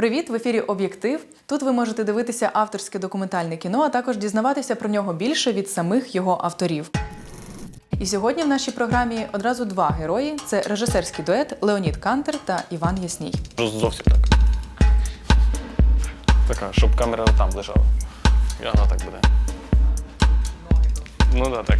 Привіт! В ефірі Об'єктив. Тут ви можете дивитися авторське документальне кіно, а також дізнаватися про нього більше від самих його авторів. І сьогодні в нашій програмі одразу два герої: це режисерський дует Леонід Кантер та Іван Ясній. Зовсім так. Така, щоб камера там лежала. І вона так буде. Ну да, так.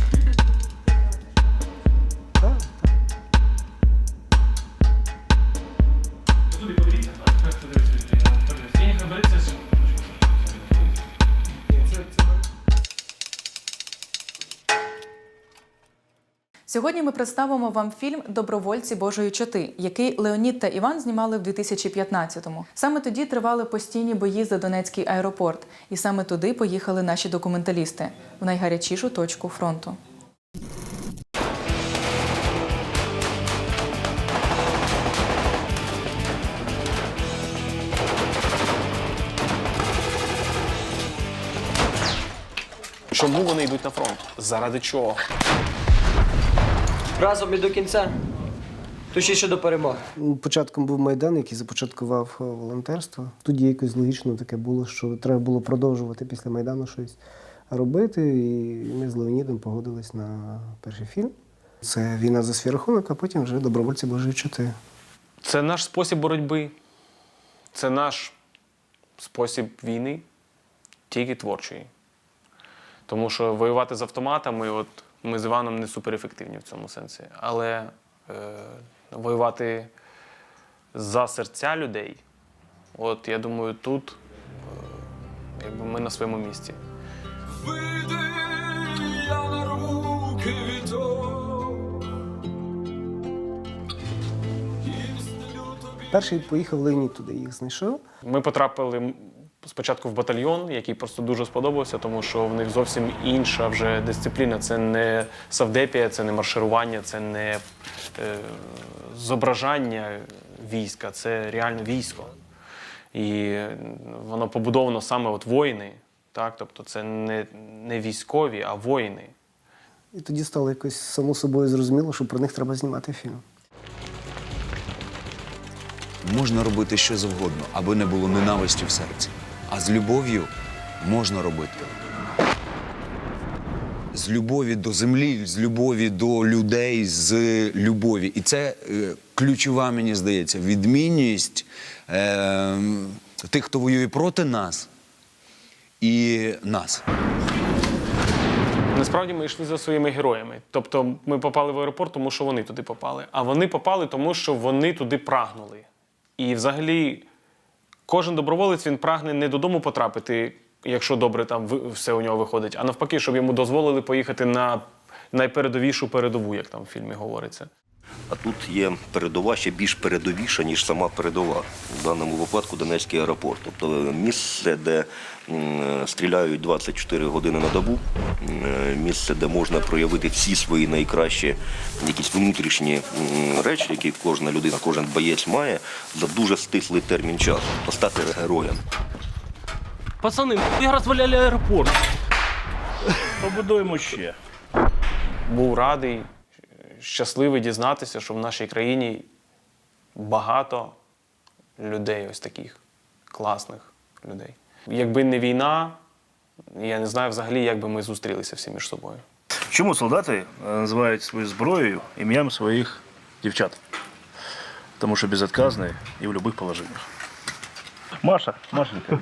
Сьогодні ми представимо вам фільм Добровольці Божої чоти, який Леонід та Іван знімали в 2015-му. Саме тоді тривали постійні бої за Донецький аеропорт, і саме туди поїхали наші документалісти в найгарячішу точку фронту. Чому вони йдуть на фронт? Заради чого? Разом і до кінця. Точніше до перемоги. Початком був Майдан, який започаткував е, волонтерство. Тоді якось логічно таке було, що треба було продовжувати після Майдану щось робити. І ми з Леонідом погодились на перший фільм. Це війна за свій рахунок, а потім вже добровольці Божої чоти. Це наш спосіб боротьби. Це наш спосіб війни, тільки творчої. Тому що воювати з автоматами, от ми з Іваном не суперефективні в цьому сенсі. Але е, воювати за серця людей, от я думаю, тут е, якби ми на своєму місці. Вийди я на руки Перший поїхав Леонід туди, їх знайшов. Ми потрапили спочатку в батальйон, який просто дуже сподобався, тому що в них зовсім інша вже дисципліна. Це не савдепія, це не марширування, це не е, зображання війська, це реально військо. І е, воно побудовано саме от воїни. Так? Тобто це не, не військові, а воїни. І тоді стало якось само собою зрозуміло, що про них треба знімати фільм. Можна робити що завгодно, аби не було ненависті в серці. А з любов'ю можна робити. З любові до землі, з любові до людей, з любові. І це е, ключова, мені здається, відмінність е, тих, хто воює проти нас і нас. Насправді ми йшли за своїми героями. Тобто ми попали в аеропорт, тому що вони туди попали. А вони попали, тому що вони туди прагнули. І взагалі кожен доброволець він прагне не додому потрапити, якщо добре там все у нього виходить, а навпаки, щоб йому дозволили поїхати на найпередовішу передову, як там в фільмі говориться. А тут є передова ще більш передовіша, ніж сама передова. В даному випадку Донецький аеропорт. Тобто місце, де стріляють 24 години на добу, місце, де можна проявити всі свої найкращі якісь внутрішні речі, які кожна людина, кожен боєць має за дуже стислий термін часу. Тобто стати героєм. Пацани, ви розваляли аеропорт. Побудуємо ще. Був радий, щасливий дізнатися, що в нашій країні багато людей, ось таких класних людей. Якби не війна, я не знаю взагалі, як би ми зустрілися всі між собою. Чому солдати е, називають свою зброєю ім'ям своїх дівчат? Тому що безотказні і в будь-яких положеннях. Маша, Машенька.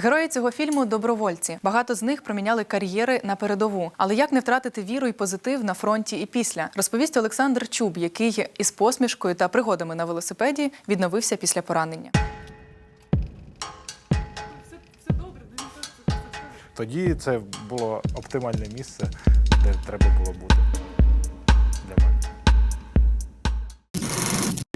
Герої цього фільму добровольці. Багато з них проміняли кар'єри на передову. Але як не втратити віру і позитив на фронті і після, розповість Олександр Чуб, який із посмішкою та пригодами на велосипеді відновився після поранення. Тоді це було оптимальне місце, де треба було бути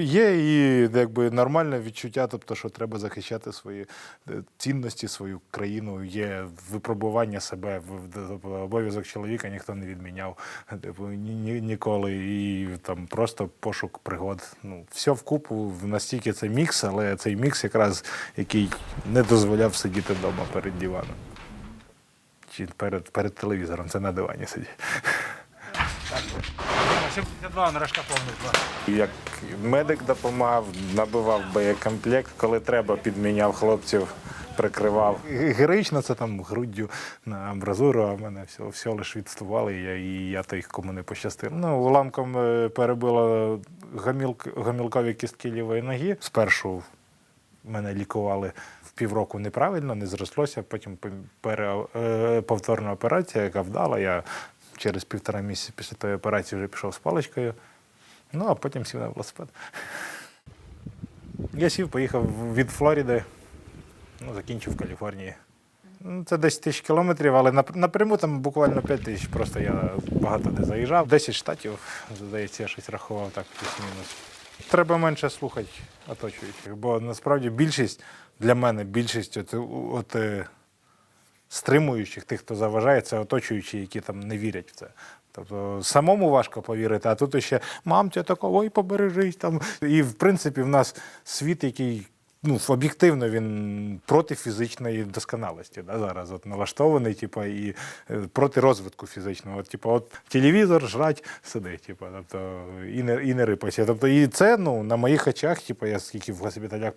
Є і якби нормальне відчуття, тобто, що треба захищати свої е, цінності, свою країну. Є випробування себе, в- обов'язок чоловіка ніхто не відміняв типу, ні, ні, ніколи. І там просто пошук пригод. Ну, все вкупу настільки це мікс, але цей мікс якраз який не дозволяв сидіти вдома перед диваном. чи перед, перед телевізором, це на дивані сидять. 72 нарешка повний. Як медик допомагав, набивав боєкомплект, коли треба, підміняв хлопців, прикривав. Героїчно це там груддю на амбразуру, а мене все, все лише відступали, і я, і я то їх кому не пощастив. Ну, уламком е, перебило гамілк, гамілкові кістки лівої ноги. Спершу мене лікували в півроку неправильно, не зрослося. Потім пере, е, повторна операція, яка вдала. Я через півтора місяці після тої операції вже пішов з паличкою. Ну, а потім сів на велосипед. Я сів, поїхав від Флориди, ну, закінчив в Каліфорнії. Ну, Це 10 тисяч кілометрів, але напряму там буквально 5 тисяч. Просто я багато де заїжджав. 10 штатів, здається, я щось рахував так, плюс-мінус. Треба менше слухати оточуючих, бо насправді більшість для мене більшість от, от, е, стримуючих, тих, хто заважає, це оточуючі, які там не вірять в це. Тобто самому важко повірити, а тут ще мам, ти такого, ой, побережись там. І в принципі в нас світ, який ну, об'єктивно він проти фізичної досконалості. Да, зараз от налаштований, типу, і е, проти розвитку фізичного. От, типу, от телевізор, жрать, сиди, типу, тобто, і не, і не рипайся. Тобто, і це ну, на моїх очах, типу, я скільки в госпіталях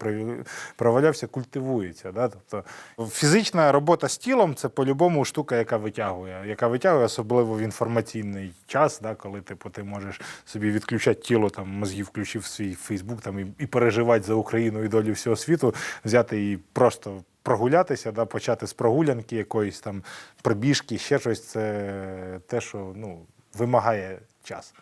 провалявся, культивується. Да? Тобто, фізична робота з тілом це по-любому штука, яка витягує, яка витягує особливо в інформаційний час, да, коли типу, ти можеш собі відключати тіло, там, мозги включив свій Фейсбук там, і, і переживати за Україну і долю всього світу, взяти і просто прогулятися, да, почати з прогулянки якоїсь там пробіжки, ще щось, це те, що ну, вимагає час.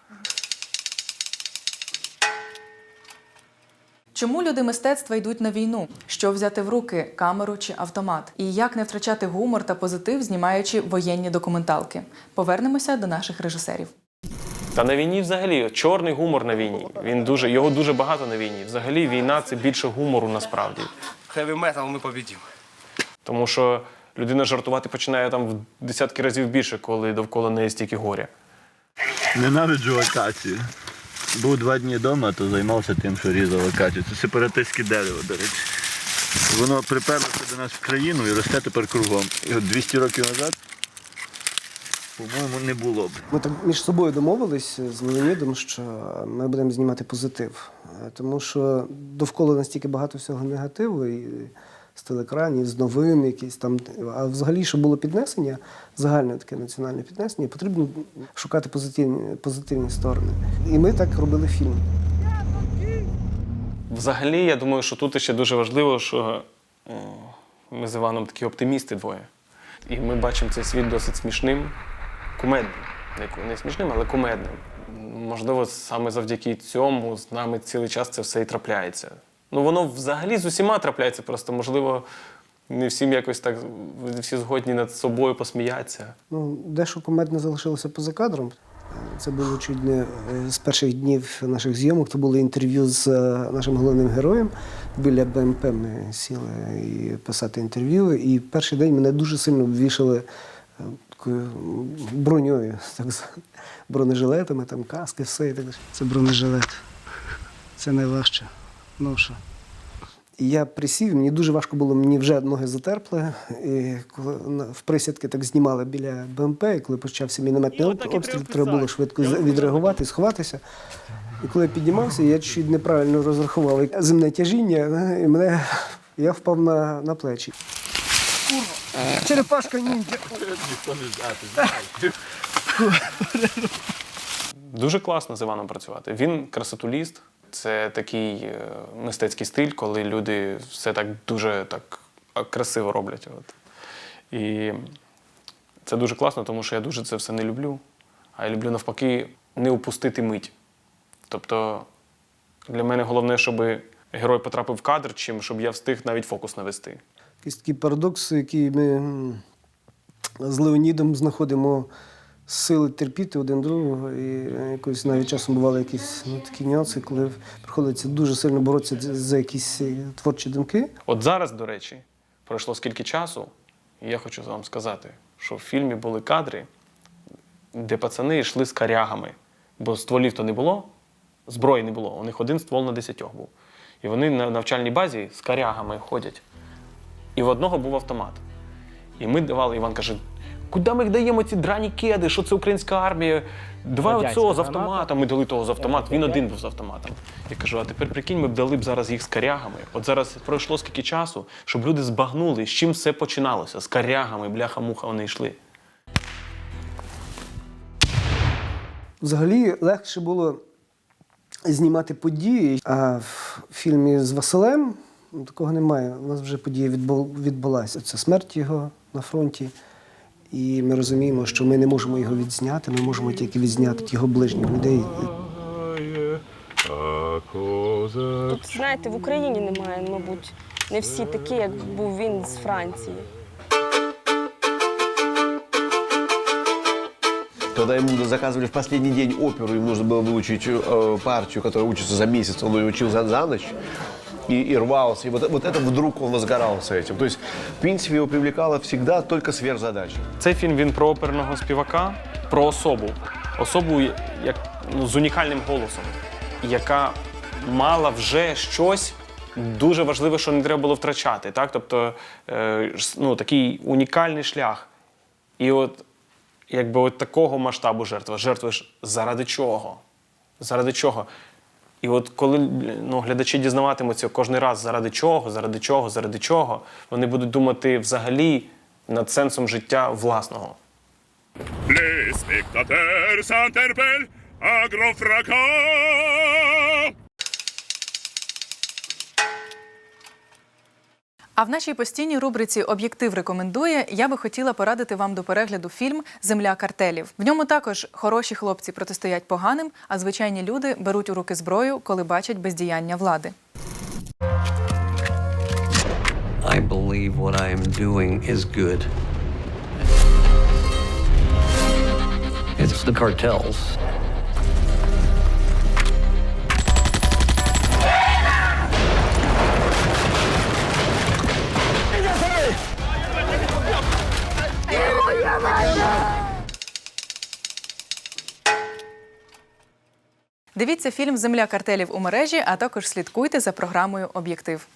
Чому люди мистецтва йдуть на війну? Що взяти в руки камеру чи автомат? І як не втрачати гумор та позитив, знімаючи воєнні документалки? Повернемося до наших режисерів. Та на війні взагалі чорний гумор на війні. Він дуже його дуже багато на війні. Взагалі війна це більше гумору насправді. Хеві метал ми побідімо. Тому що людина жартувати починає там в десятки разів більше, коли довкола неї стільки горя. Ненавиджу акацію. Був два дні вдома, то займався тим, що різав акацію. Це сепаратистське дерево, до речі. Воно приперлося до нас в країну і росте тепер кругом. І от 200 років назад, по-моєму, не було б. Ми так між собою домовились з Леонідом, що ми будемо знімати позитив. Е, Тому що довкола настільки багато всього негативу, і з телекранів, з новин, якісь там. А взагалі, щоб було піднесення, загальне таке національне піднесення, потрібно шукати позитивні, позитивні сторони. І ми так робили фільм. Взагалі, я думаю, що тут ще дуже важливо, що е, ми з Іваном такі оптимісти двоє. І ми бачимо цей світ досить смішним, кумедним. Не- смішним, але кумедним. Можливо, саме завдяки цьому з нами цілий час це все і трапляється. Ну, воно взагалі з усіма трапляється, просто можливо, не всім якось так всі згодні над собою посміятися. Ну, дещо кумедне залишилося поза кадром. Це було чуть не е, з перших днів наших зйомок. То було інтерв'ю з е, нашим головним героєм. Біля БМП ми сіли і писати інтерв'ю. І перший день мене дуже сильно обвішали е, такою броньою, так бронежилетами, там каски, все і так далі. Це бронежилет. Це найважче. Ну що? І я присів, мені дуже важко було, мені вже ноги затерпли. І коли в присядки так знімали біля БМП, і коли почався мінометний об- обстріл, треба було швидко відреагувати, сховатися. І коли я піднімався, я чуть неправильно розрахував земне тяжіння, і мене я впав на, на плечі. Черепашка ніндзя. Дуже класно з Іваном працювати. Він красотуліст. Це такий е, мистецький стиль, коли люди все так дуже так красиво роблять. От. І це дуже класно, тому що я дуже це все не люблю. А я люблю навпаки не упустити мить. Тобто для мене головне, щоб герой потрапив в кадр, чим щоб я встиг навіть фокус навести. Якийсь такий парадокс, який ми з Леонідом знаходимо сили терпіти один другого. І е, якось навіть часом бували якісь ну, такі нюанси, коли приходиться дуже сильно боротися за якісь е, творчі думки. От зараз, до речі, пройшло скільки часу, і я хочу вам сказати, що в фільмі були кадри, де пацани йшли з карягами, бо стволів то не було, зброї не було. У них один ствол на десятьох був. І вони на навчальній базі з карягами ходять. І в одного був автомат. І ми давали, Іван каже, Куди ми їх даємо ці драні кеди? Що це українська армія? Давай оцього з автоматом. Ми дали того з автоматом. Він один був з автоматом. Я кажу, а тепер прикинь, ми б дали б зараз їх з карягами. От зараз пройшло скільки часу, щоб люди збагнули, з чим все починалося. З карягами, бляха-муха вони йшли. Взагалі легше було знімати події. А в фільмі з Василем такого немає. У нас вже подія відбу- відбулася. Це смерть його на фронті. І ми розуміємо, що ми не можемо його відзняти, ми можемо тільки відзняти його ближніх людей. Тут, знаєте, в Україні немає, мабуть, не всі такі, як був він з Франції. Когда ему заказывали в последний день оперу, ему нужно было выучить э, партию, которая учится за месяц, он ее учил за, за ночь. И, и рвался. И вот, вот это вдруг он возгорался этим. То есть, в принципе, его привлекала всегда только сверхзадача. Цей фільм він про оперного співака, про особу. Особу як, ну, з унікальним голосом, яка мала вже щось дуже важливе, що не треба було втрачати. Так? Тобто е, ну, такий унікальний шлях. І от якби от такого масштабу жертва. Жертвуєш заради чого? Заради чого? І от коли ну, глядачі дізнаватимуться кожен раз заради чого, заради чого, заради чого, вони будуть думати взагалі над сенсом життя власного. Les spectateurs s'interpellent, un А в нашій постійній рубриці Об'єктив рекомендує я би хотіла порадити вам до перегляду фільм Земля картелів. В ньому також хороші хлопці протистоять поганим, а звичайні люди беруть у руки зброю, коли бачать бездіяння влади. I believe what I am doing is good. It's the cartels. Дивіться фільм Земля картелів у мережі, а також слідкуйте за програмою Об'єктив.